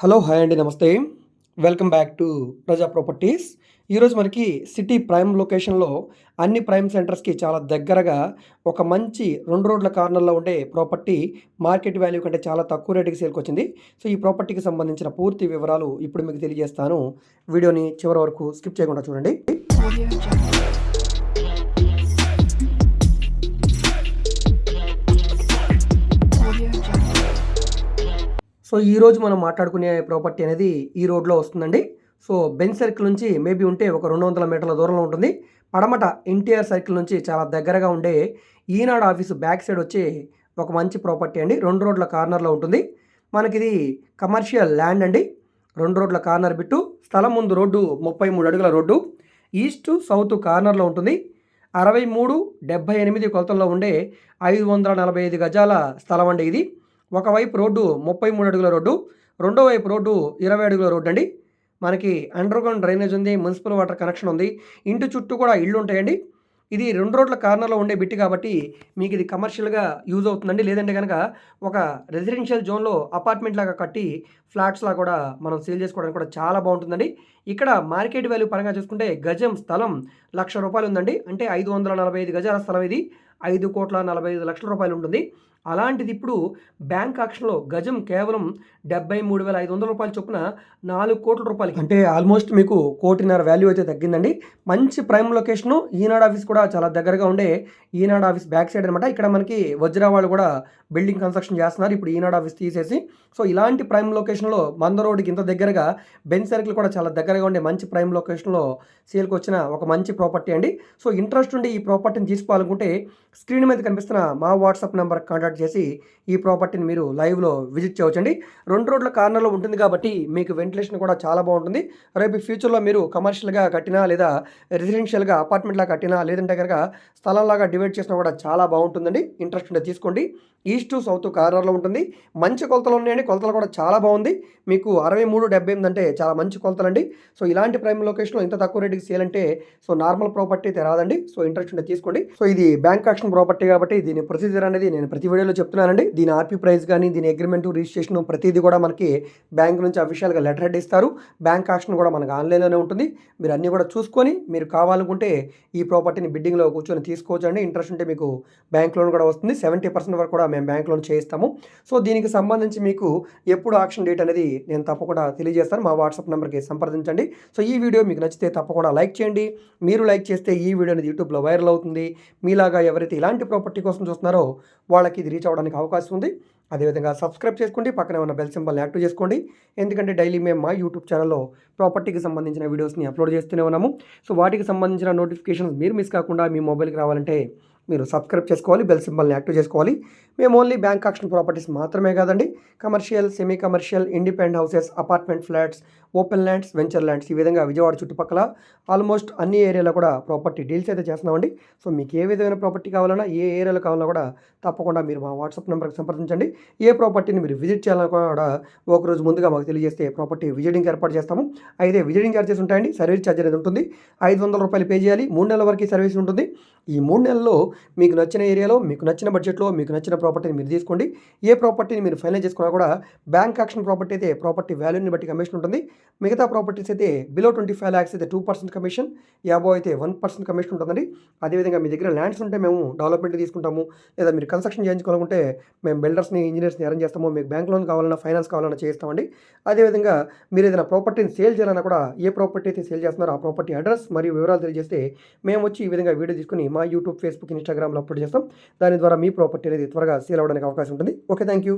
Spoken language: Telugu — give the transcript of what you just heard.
హలో హాయ్ అండి namaste. Welcome back to Praja properties. ఈరోజు మనకి సిటీ ప్రైమ్ లొకేషన్లో అన్ని ప్రైమ్ సెంటర్స్కి చాలా దగ్గరగా ఒక మంచి రెండు రోడ్ల కార్నర్లో ఉండే ప్రాపర్టీ మార్కెట్ వాల్యూ కంటే చాలా తక్కువ రేటుకి సేల్కి వచ్చింది సో ఈ ప్రాపర్టీకి సంబంధించిన పూర్తి వివరాలు ఇప్పుడు మీకు తెలియజేస్తాను. వీడియోని చివరి వరకు స్కిప్ చేయకుండా చూడండి. సో ఈరోజు మనం మాట్లాడుకునే ప్రాపర్టీ అనేది ఈ రోడ్లో వస్తుందండి. సో బెన్ సర్కిల్ నుంచి మేబీ ఉంటే ఒక రెండు వందల మీటర్ల దూరంలో ఉంటుంది. పడమట ఎన్టీఆర్ సర్కిల్ నుంచి చాలా దగ్గరగా ఉండే ఈనాడు ఆఫీసు బ్యాక్ సైడ్ వచ్చి ఒక మంచి ప్రాపర్టీ అండి. రెండు రోడ్ల కార్నర్లో ఉంటుంది. మనకిది కమర్షియల్ ల్యాండ్ అండి. రెండు రోడ్ల కార్నర్ బిట్టు స్థలం ముందు రోడ్డు ముప్పై మూడు అడుగుల రోడ్డు ఈస్ట్ సౌత్ కార్నర్లో ఉంటుంది. అరవై మూడు డెబ్భై ఎనిమిది కొలతల్లో ఉండే ఐదు వందల నలభై ఐదు గజాల స్థలం అండి ఇది. ఒకవైపు రోడ్డు ముప్పై మూడు అడుగుల రోడ్డు రెండో వైపు రోడ్డు ఇరవై అడుగుల రోడ్డు అండి. మనకి అండర్ గ్రౌండ్ డ్రైనేజ్ ఉంది మున్సిపల్ వాటర్ కనెక్షన్ ఉంది. ఇంటి చుట్టూ కూడా ఇళ్ళు ఉంటాయండి. ఇది రెండు రోడ్ల కార్నర్లో ఉండే బిట్టి కాబట్టి మీకు ఇది కమర్షియల్గా యూజ్ అవుతుందండి. లేదంటే కనుక ఒక రెసిడెన్షియల్ జోన్లో అపార్ట్మెంట్ లాగా కట్టి ఫ్లాట్స్లా కూడా మనం సేల్ చేసుకోవడానికి కూడా చాలా బాగుంటుందండి. ఇక్కడ మార్కెట్ వాల్యూ పరంగా చూసుకుంటే గజం స్థలం లక్ష రూపాయలు ఉందండి. అంటే ఐదు వందల నలభై ఐదు గజాల స్థలం ఇది. ఐదు కోట్ల నలభై ఐదు లక్షల రూపాయలు ఉంటుంది. అలాంటిది ఇప్పుడు బ్యాంక్ ఆక్షన్లో గజం కేవలం డెబ్బై మూడు వేల ఐదు వందల రూపాయల చొప్పున నాలుగు కోట్ల రూపాయలకి అంటే ఆల్మోస్ట్ మీకు కోటిన్నర వాల్యూ అయితే తగ్గిందండి. మంచి ప్రైమ్ లొకేషను ఈనాడు ఆఫీస్ కూడా చాలా దగ్గరగా ఉండే ఈనాడు ఆఫీస్ బ్యాక్ సైడ్ అనమాట ఇక్కడ మనకి వజ్రా వాళ్ళు కూడా బిల్డింగ్ కన్స్ట్రక్షన్ చేస్తున్నారు. ఇప్పుడు ఈనాడు ఆఫీస్ తీసేసి సో ఇలాంటి ప్రైమ్ లొకేషన్లో మంద రోడ్డుకి ఇంత దగ్గరగా బెంచ్ సర్కిల్ కూడా చాలా దగ్గరగా ఉండే మంచి ప్రైమ్ లొకేషన్లో సేల్కి వచ్చిన ఒక మంచి ప్రాపర్టీ అండి. సో ఇంట్రెస్ట్ ఉండి ఈ ప్రాపర్టీని తీసుకోవాలనుకుంటే స్క్రీన్ మీద కనిపిస్తున్న మా వాట్సాప్ నెంబర్ కాంటాక్ట్ చేసి ఈ ప్రాపర్టీని మీరు లైవ్లో విజిట్ చేయవచ్చండి. రెండు రోడ్ల కార్నర్లో ఉంటుంది కాబట్టి మీకు వెంటిలేషన్ కూడా చాలా బాగుంటుంది. రేపు ఫ్యూచర్లో మీరు కమర్షియల్గా కట్టినా లేదా రెసిడెన్షియల్గా అపార్ట్మెంట్లా కట్టినా లేదంటే కనుక స్థలంలాగా డివైడ్ చేసినా కూడా చాలా బాగుంటుందండి. ఇంట్రెస్ట్ ఉంటే తీసుకోండి. ఈస్ట్ సౌత్ కార్నర్లో ఉంటుంది. మంచి కొలతలు ఉన్నాయండి. కొలతలు కూడా చాలా బాగుంది. మీకు అరవై మూడు డెబ్బై ఎనిమిది అంటే చాలా మంచి కొలతలండి. సో ఇలాంటి ప్రైమ్ లొకేషన్లో ఇంత తక్కువ రేటుకి సేల్ అంటే సో నార్మల్ ప్రాపర్టీ అయితే రాదండి. సో ఇంట్రెస్ట్ ఉంటే తీసుకోండి. సో ఇది బ్యాంక్ ఆక్షన్ ప్రాపర్టీ కాబట్టి దీని ప్రొసీజర్ అనేది నేను ప్రతి వీడియోలో చెప్తున్నానండి. దీని ఆర్పీ ప్రైస్ కానీ దీని అగ్రిమెంట్ రిజిస్ట్రేషన్ ప్రతిదీ కూడా మనకి బ్యాంక్ నుంచి అఫీషియల్గా లెటర్ హెడ్ ఇస్తారు. బ్యాంక్ ఆక్షన్ కూడా మనకు ఆన్లైన్లోనే ఉంటుంది. మీరు అన్నీ కూడా చూసుకొని మీరు కావాలనుకుంటే ఈ ప్రాపర్టీని బిడ్డింగ్లో కూర్చొని తీసుకోవచ్చు అండి ఇంట్రెస్ట్ ఉంటే మీకు బ్యాంక్ లోన్ కూడా వస్తుంది. సెవెంటీ పర్సెంట్ వరకు కూడా మేము బ్యాంక్ లోన్ చేయిస్తాము. సో దీనికి సంబంధించి మీకు ఎప్పుడు ఆక్షన్ డేట్ అనేది నేను తప్పకుండా తెలియజేస్తాను. మా వాట్సాప్ నెంబర్కి సంప్రదించండి. సో ఈ వీడియో మీకు నచ్చితే తప్పకుండా లైక్ చేయండి. మీరు లైక్ చేస్తే ఈ వీడియో అనేది యూట్యూబ్లో వైరల్ అవుతుంది. మీలాగా ఎవరైతే ఇలాంటి ప్రాపర్టీ కోసం చూస్తున్నారో వాళ్ళకి ఇది రీచ్ అవ్వడానికి అవకాశం ఉంది. అదేవిధంగా సబ్స్క్రైబ్ చేసుకోండి. పక్కనే ఉన్న బెల్ సింబల్ని యాక్టివ్ చేసుకోండి. ఎందుకంటే డైలీ మేము మా యూట్యూబ్ ఛానల్లో ప్రాపర్టీకి సంబంధించిన వీడియోస్ని అప్లోడ్ చేస్తూనే ఉన్నాము. సో వాటికి సంబంధించిన నోటిఫికేషన్స్ మీరు మిస్ కాకుండా మీ మొబైల్కి రావాలంటే మీరు సబ్స్క్రైబ్ చేసుకోవాలి బెల్ సింబల్ని యాక్టివ్ చేసుకోవాలి. మేము ఓన్లీ బ్యాంక్ ఆక్షన్ ప్రాపర్టీస్ మాత్రమే కాదండి. Commercial semi commercial independent houses apartment flats open lands venture lands ఈ విధంగా విజయవాడ చుట్టుపక్కల ఆల్మోస్ట్ అన్ని ఏరియాలో కూడా ప్రాపర్టీ డీల్స్ అయితే చేస్తున్నామండి. సో మీకు ఏ విధమైన ప్రాపర్టీ కావాలన్నా ఏ ఏరియాలో కావాలన్నా కూడా తప్పకుండా మీరు మా వాట్సాప్ నెంబర్కి సంప్రదించండి. ఏ ప్రాపర్టీని మీరు విజిట్ చేయాలన్నా కూడా ఒక రోజు ముందుగా మాకు తెలియజేస్తే ప్రాపర్టీ విజిటింగ్ ఏర్పాటు చేస్తాము. అయితే విజిటింగ్ ఛార్జెస్ ఉంటాయండి సర్వీస్ ఛార్జ్ అనేది ఉంటుంది. ఐదు వందల రూపాయలు పే చేయాలి మూడు నెలల వరకు సర్వీస్ ఉంటుంది. ఈ మూడు నెలల్లో మీకు నచ్చిన ఏరియాలో మీకు నచ్చిన బడ్జెట్లో మీకు నచ్చిన ప్రాపర్టీని మీరు తీసుకోండి. ఏ ప్రాపర్టీని మీరు ఫైనల్ చేసుకున్నా కూడా బ్యాంక్ యాక్షన్ ప్రాపర్టీ అయితే ప్రాపర్టీ వాల్యూని బట్టి కమిషన్ ఉంటుంది. మిగతా ప్రాపర్టీస్ అయితే బిలో ట్వంటీ ఫైవ్ ల్యాక్స్ అయితే టూ పర్సెంట్ కమిషన్ యాబో అయితే వన్ పర్సెంట్ కమిషన్ ఉంటుందండి. అదేవిధంగా మీ దగ్గర ల్యాండ్స్ ఉంటే మేము డెవలప్మెంట్ తీసుకుంటాము. లేదా మీరు కన్స్ట్రక్షన్ చేయించుకోవాలనుకుంటే మేము బిల్డర్స్ని ఇంజనీర్స్ని అరేంజ్ చేస్తాము. మీకు బ్యాంక్ లోన్ కావాలన్నా ఫైనాన్స్ కావాలన్నా చేస్తామండి అదేవిధంగా మీరు ఏదైనా ప్రాపర్టీని సేల్ చేయాలన్నా కూడా ఏ ప్రాపర్టీ అయితే సేల్ చేస్తున్నారో ఆ ప్రాపర్టీ అడ్రస్ మరియు వివరాలు తెలియజేస్తే మేము వచ్చి ఈ విధంగా వీడియో తీసుకుని మా యూట్యూబ్ ఫేస్బుక్ ఇన్స్టాగ్రామ్లో అప్లోడ్ చేస్తాం. దాని ద్వారా మీ ప్రాపర్టీ అనేది త్వరగా సేల్ అవ్వడానికి అవకాశం ఉంటుంది. Okay thank you